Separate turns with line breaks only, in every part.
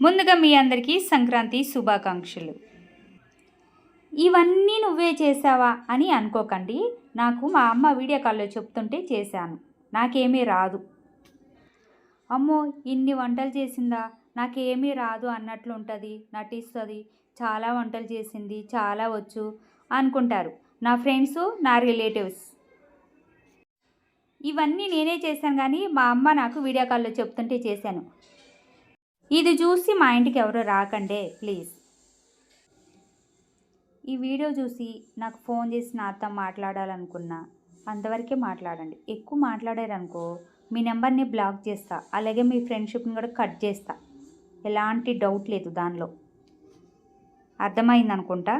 ముందుగా మీ అందరికీ సంక్రాంతి శుభాకాంక్షలు. ఇవన్నీ నువ్వే చేసావా అని అనుకోకండి. నాకు మా అమ్మ వీడియో కాల్లో చెప్తుంటే చేశాను. నాకేమీ రాదు. అమ్మో ఇన్ని వంటలు చేసిందా? నాకేమీ రాదు అన్నట్లు ఉంటుంది నటిస్తుంది చాలా వంటలు చేసింది చాలా వచ్చు అనుకుంటారు నా ఫ్రెండ్స్ నా రిలేటివ్స్. ఇవన్నీ నేనే చేశాను కానీ మా అమ్మ నాకు వీడియో కాల్లో చెప్తుంటే చేశాను. ఇది చూసి మా ఇంటికి ఎవరు రాకండే ప్లీజ్. ఈ వీడియో చూసి నాకు ఫోన్ చేసి నాతో మాట్లాడాలనుకున్నా అంతవరకే మాట్లాడండి. ఎక్కువ మాట్లాడారనుకో మీ నెంబర్ని బ్లాక్ చేస్తా అలాగే మీ ఫ్రెండ్షిప్ని కూడా కట్ చేస్తా. ఎలాంటి డౌట్ లేదు దానిలో. అర్థమైంది అనుకుంటా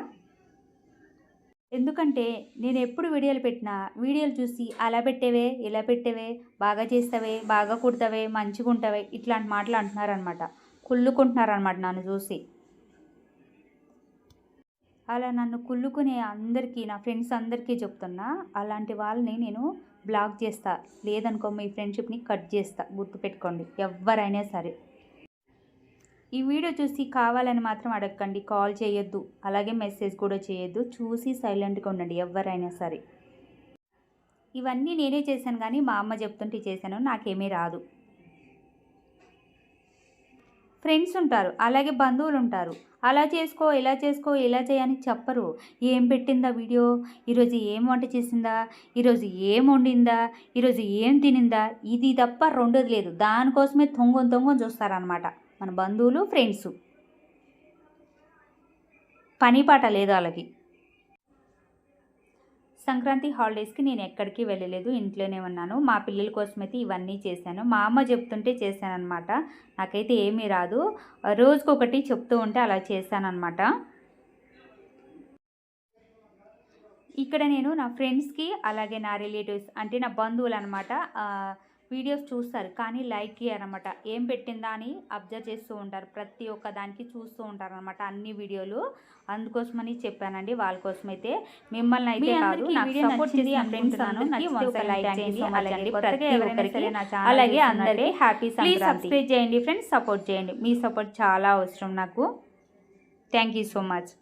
ఎందుకంటే నేను ఎప్పుడు వీడియోలు పెట్టినా వీడియోలు చూసి అలా పెట్టేవే ఇలా పెట్టేవే బాగా చేస్తావే బాగా కుడతావే మంచిగా ఉంటావే ఇట్లాంటి మాటలు అంటున్నారనమాట కుళ్ళుకుంటున్నారనమాట నన్ను చూసి. అలా నన్ను కుళ్ళుకునే అందరికీ నా ఫ్రెండ్స్ అందరికీ చెప్తున్నా అలాంటి వాళ్ళని నేను బ్లాక్ చేస్తా. లేదనుకో మీ ఫ్రెండ్షిప్ని కట్ చేస్తా. గుర్తుపెట్టుకోండి ఎవరైనా సరే. ఈ వీడియో చూసి కావాలని మాత్రం అడగకండి. కాల్ చేయొద్దు. అలాగే మెసేజ్ కూడా చేయొద్దు. చూసి సైలెంట్గా ఉండండి ఎవరైనా సరే. ఇవన్నీ నేనే చేశాను కానీ మా అమ్మ చెప్తుంటే చేశాను. నాకేమీ రాదు. ఫ్రెండ్స్ ఉంటారు అలాగే బంధువులు ఉంటారు. అలా చేసుకో ఇలా చేసుకో ఇలా చేయని చెప్పరు. ఏం పెట్టిందా వీడియో? ఈరోజు ఏం వంట చేసిందా? ఈరోజు ఏం వండిందా? ఈరోజు ఏం తినిందా? ఇది తప్ప రెండోది లేదు. దానికోసమే తొంగొని తొంగొని చూస్తారనమాట మన బంధువులు ఫ్రెండ్స్. పని పాట లేదు వాళ్ళకి. సంక్రాంతి హాలిడేస్కి నేను ఎక్కడికి వెళ్ళలేదు ఇంట్లోనే ఉన్నాను. మా పిల్లల కోసమైతే ఇవన్నీ చేశాను. మా అమ్మ చెప్తుంటే చేశానన్నమాట. నాకైతే ఏమీ రాదు. రోజుకొకటి చెప్తూ ఉంటే అలా చేశానమాట ఇక్కడ నేను నా ఫ్రెండ్స్కి అలాగే నా రిలేటివ్స్ అంటే నా బంధువులు అనమాట వీడియోస్ చూస్తారు. కానీ లైక్ అనమాట ఏం పెట్టిందా అని అబ్జర్వ్ చేస్తూ ఉంటారు. ప్రతి ఒక్క దానికి చూస్తూ ఉంటారు అనమాట అన్ని వీడియోలు. అందుకోసమని చెప్పానండి. వాళ్ళ కోసం అయితే మిమ్మల్ని అయితే కాదు నాకు సపోర్ట్ చేసి లైక్ చేయండి. అలాగే ప్రతి ఒక్కరికి అలాగే అందరికీ హ్యాపీ ప్లీజ్ సబ్స్క్రైబ్ చేయండి ఫ్రెండ్స్ సపోర్ట్ చేయండి. మీ సపోర్ట్ చాలా అవసరం నాకు. Thank you so much